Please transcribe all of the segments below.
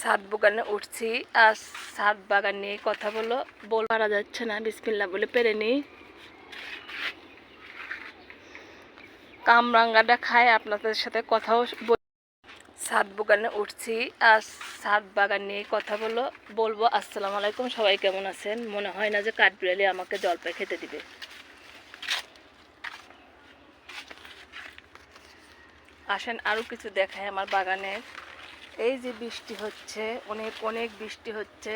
সাত বাগানে উঠছি আর সাত বাগান নিয়ে কথা বলো, বল। পারা যাচ্ছে না বিসমিল্লা বলে পেরে নি কামরাঙ্গাটা খায়, আপনাদের সাথে কথাও সাত বাগানে উঠছি আর সাত বাগান নিয়ে কথা বলো, বলব, আসসালামু আলাইকুম, সবাই কেমন আছেন? মনে হয় না যে কাঠবিড়ালি আমাকে জলপাই খেতে দিবে। আসেন আরও কিছু দেখায় আমার বাগানের। এই যে বৃষ্টি হচ্ছে, অনেক অনেক বৃষ্টি হচ্ছে,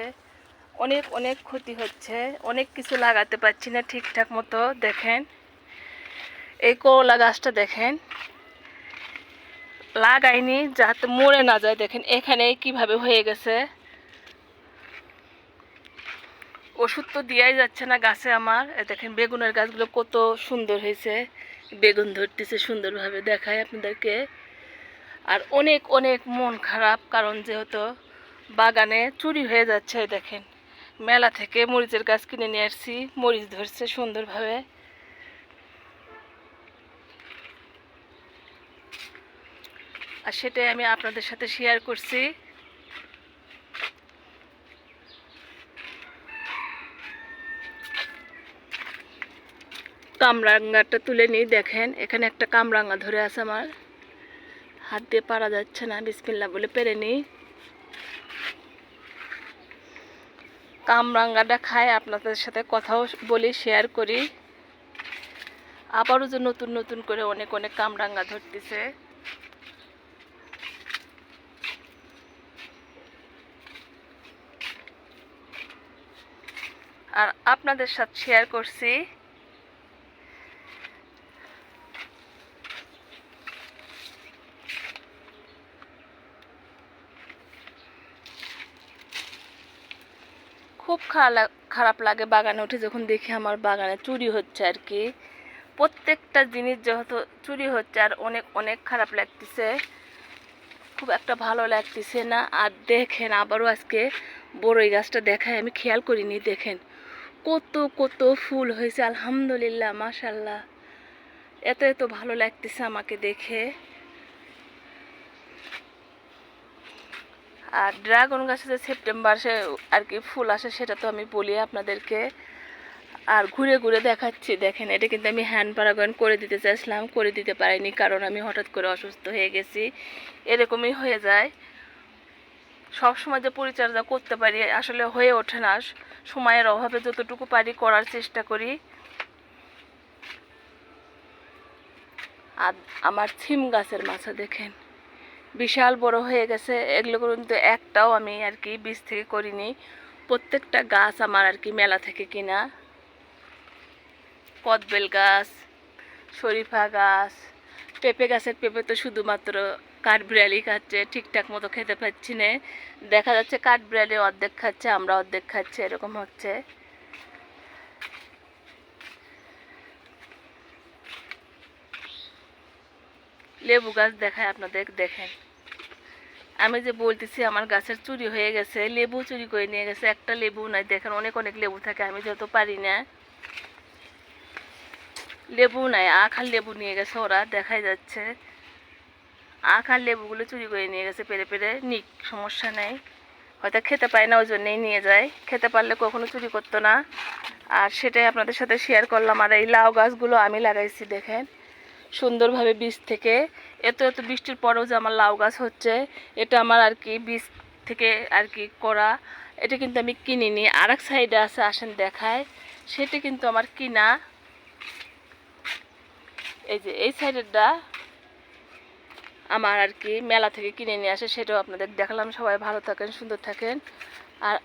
অনেক অনেক ক্ষতি হচ্ছে, অনেক কিছু লাগাতে পারছি না ঠিকঠাক মতো, দেখেন। এই করলা গাছটা দেখেন। লাগাইনি, যাতে মরে না যায়, দেখেন এখানে কীভাবে হয়ে গেছে। ওষুধ তো দেওয়াই যাচ্ছে না গাছে আমার। দেখেন, বেগুনের গাছগুলো কত সুন্দর হয়েছে। বেগুন ধরতেছে সুন্দরভাবে দেখায় আপনাদেরকে। আর অনেক অনেক মন খারাপ, কারণ যেহেতু বাগানে চুরি হয়ে যাচ্ছে দেখেন। মেলা থেকে মরিচের গাছ কিনে নিয়ে আসছি, মরিচ ধরছে সুন্দরভাবে। আর সেটাই আমি আপনাদের সাথে শেয়ার করছি। কামরাঙ্গাটা তুলে নিই, দেখেন, এখানে একটা কামরাঙ্গা ধরে আছে আমার। হাত দিয়ে পারা যাচ্ছে না বিসমিল্লা বলে পেরে নিই কামরাঙ্গাটা খায়, আপনাদের সাথে কথাও বলি শেয়ার করি। আবারও যে নতুন নতুন করে অনেক অনেক কামরাঙ্গা ধরতেছে। আর আপনাদের সাথে শেয়ার করছি। খুব খারাপ লাগে বাগানে উঠে যখন দেখি আমার বাগানে চুরি হচ্ছে আর কি। প্রত্যেকটা জিনিস যেহেতু চুরি হচ্ছে আর অনেক অনেক খারাপ লাগতেছে। খুব একটা ভালো লাগতেছে না। আর দেখেন আবারও আজকে বড়ই গাছটা দেখায়, আমি খেয়াল করিনি, দেখেন। কত কত ফুল হয়েছে, আলহামদুলিল্লাহ মাশাল্লাহ এত এত ভালো লাগতেছে আমাকে দেখে। আর ড্রাগন গাছে যে সেপ্টেম্বর সে আর কি ফুল আসে, সেটা তো আমি বলি আপনাদেরকে। আর ঘুরে ঘুরে দেখাচ্ছি, দেখেন, এটা কিন্তু আমি হ্যান্ড প্যারাগন করে দিতে চাইছিলাম, করে দিতে পারিনি কারণ আমি হঠাৎ করে অসুস্থ হয়ে গেছি। এরকমই হয়ে যায়। সব সময় যে পরিচর্যা করতে পারি আসলে হয়ে ওঠে না। সময়ের অভাবে যতটুকু পারি করার চেষ্টা করি। আর আমার ছিম গাছের মাছা দেখেন। বিশাল বড় হয়ে গেছে, এগুলো কিন্তু একটাও আমি আর কি বীজ থেকে করিনি। প্রত্যেকটা গাছ আমার আর কি মেলা থেকে কিনা। কদবেল গাছ, শরীফা গাছ, পেঁপে গাছের পেঁপে তো শুধুমাত্র কাঠবিড়ালি খাচ্ছে, ঠিকঠাক মতো খেতে পাচ্ছি না। দেখা যাচ্ছে কাঠবিড়ালি অর্ধেক খাচ্ছে, আমরা অর্ধেক খাচ্ছি, এরকম হচ্ছে। লেবু গাছ দেখায় আপনাদের, দেখেন। আমি যে বলতেছি, আমার গাছের চুরি হয়ে গেছে, লেবু চুরি করে নিয়ে গেছে, একটা লেবু নাই। দেখেন, অনেক অনেক লেবু থাকে, আমি যত পারি না। লেবু নাই, আখ আর লেবু নিয়ে গেছে ওরা, দেখাই যাচ্ছে। আখ আর লেবুগুলো চুরি করে নিয়ে গেছে, পেরে পেরে। নিক, সমস্যা নেই। হয়তো খেতে পায় না, ওই জন্যেই নিয়ে যায়। খেতে পারলে কখনো চুরি করতো না। আর সেটাই আপনাদের সাথে শেয়ার করলাম, আর এই লাউ গাছগুলো আমি লাগাইছি, দেখেন। সুন্দরভাবে বীজ থেকে, এত এত বৃষ্টির পরেও যে আমার লাউ গাছ হচ্ছে, এটা আমার আর কি বীজ থেকে আর কি করা, এটা কিন্তু আমি কিনিনি। আর এক সাইডে আছে, আসেন দেখায় সেটা কিন্তু আমার কিনা। এই যে, এই সাইডেরটা আমার আর কি মেলা থেকে কিনে নিয়ে আসে, সেটাও আপনাদের দেখালাম। সবাই ভালো থাকেন, সুন্দর থাকেন। আর